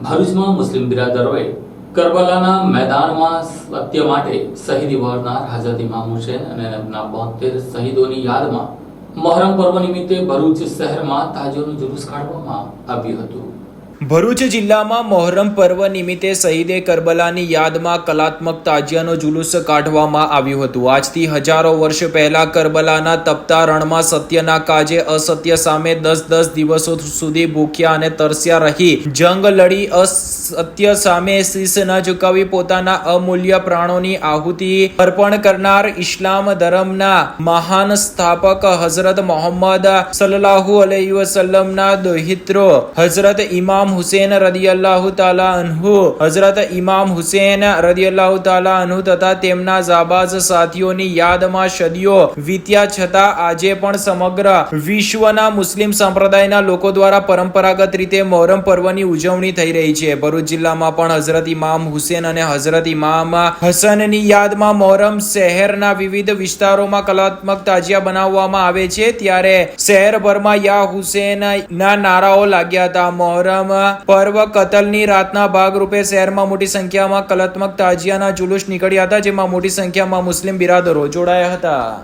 ભરૂચમાં મુસ્લિમ બિરાદરોએ કરબલાના મેદાનમાં સત્ય માટે શહીદી વળનાર હજરત ઇમામ હુસેન અને એમના બોતેર શહીદોની યાદમાં મહરમ પર્વ નિમિત્તે ભરૂચ શહેરમાં તાજોનું જુલુસ કાઢવામાં આવ્યું હતું. ભરૂચ જિલ્લામાં મોહરમ પર્વ નિમિત્તે શહીદે કરબલાની યાદમાં કલાત્મક તાજિયાનો જુલુસ કાઢવામાં આવ્યું હતું. આજથી હજારો વર્ષ પહેલા કરબલાના તપતા રણમાં સત્યના કાજે અસત્ય સામે દસ દસ દિવસો સુધી ભૂખ્યા અને તરસ્યા રહી. જંગ લડી, અસત્ય સામે શીશ ન ઝુકાવી પોતાના અમૂલ્ય પ્રાણોની આહુતિ અર્પણ કરનાર ઇસ્લામ ધર્મના મહાન સ્થાપક હઝરત મોહમ્મદ સલ્લલ્લાહુ અલહી વસલ્લમના દોહિત્રો. હઝરત ઇમામ હુસેન રદિયલ્લાહુ તાલા અનહુ હઝરત ઇમામ હુસેન રદિયલ્લાહુ તાલા અનહુ તથા તેમના જાબાઝ સાથીઓની યાદમાં સદીઓ વીત્યા છતાં આજે પણ સમગ્ર વિશ્વના મુસ્લિમ સંપ્રદાયના લોકો દ્વારા પરંપરાગત રીતે મોહરમ પર્વની ઉજવણી થઈ રહી છે. ભરૂચ જિલ્લામાં પણ હઝરત ઇમામ હુસેન અને હઝરત ઇમામ હસનની યાદમાં મોહરમ શહેરના વિવિધ વિસ્તારોમાં કલાત્મક તાજિયા બનાવવામાં આવે છે. ત્યારે શહેરભરમાં યા હુસેન ના નારાઓ લાગ્યા હતા. મોહરમ પર્વ કતલની રાતના ભાગરૂપે શહેરમાં મોટી સંખ્યામાં કલાત્મક તાજિયાના જુલુસ નીકળ્યા હતા, જેમાં મોટી સંખ્યામાં મુસ્લિમ બિરાદરો જોડાયા હતા.